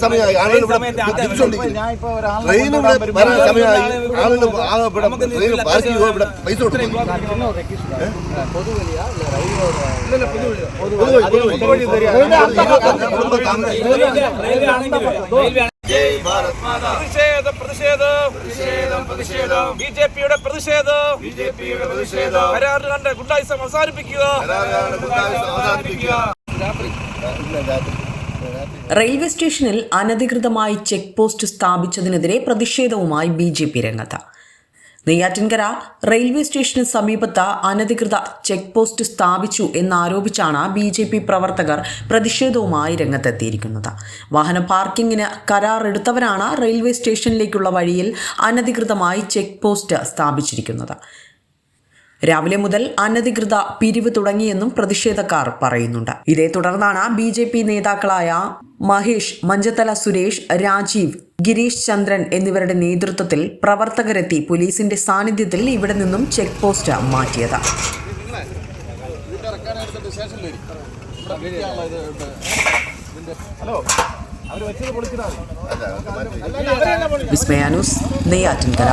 സമയമായി ആളുകൾ ഇവിടെ സമയമായി പൈസ ബി ജെ പിയുടെ പ്രതിഷേധം പ്രതിഷേധം ഗുണ്ടായിസം അവസാനിപ്പിക്കുക രാത്രി റെയിൽവേ സ്റ്റേഷനിൽ അനധികൃതമായി ചെക്ക് പോസ്റ്റ് സ്ഥാപിച്ചതിനെതിരെ പ്രതിഷേധവുമായി ബി ജെ പി രംഗത്ത്. നെയ്യാറ്റിൻകര റെയിൽവേ സ്റ്റേഷന് സമീപത്ത് അനധികൃത ചെക്ക് പോസ്റ്റ് സ്ഥാപിച്ചു എന്നാരോപിച്ചാണ് ബി ജെ പി പ്രവർത്തകർ പ്രതിഷേധവുമായി രംഗത്തെത്തിയിരിക്കുന്നത്. വാഹന പാർക്കിങ്ങിന് കരാറെടുത്തവരാണ് റെയിൽവേ സ്റ്റേഷനിലേക്കുള്ള വഴിയിൽ അനധികൃതമായി ചെക്ക് പോസ്റ്റ് സ്ഥാപിച്ചിരിക്കുന്നത്. രാവിലെ മുതൽ അനധികൃത പിരിവ് തുടങ്ങിയെന്നും പ്രതിഷേധക്കാർ പറയുന്നുണ്ട്. ഇതേ തുടർന്നാണ് ബി ജെ പി നേതാക്കളായ മഹേഷ് മഞ്ചത്തല സുരേഷ് രാജീവ് ഗിരീഷ് ചന്ദ്രൻ എന്നിവരുടെ നേതൃത്വത്തിൽ പ്രവർത്തകരെത്തി പോലീസിന്റെ സാന്നിധ്യത്തിൽ ഇവിടെ നിന്നും ചെക്ക് പോസ്റ്റ് മാറ്റിയത്. വിസ്മയാനൂസ് നെയ്യാറ്റിൻകര.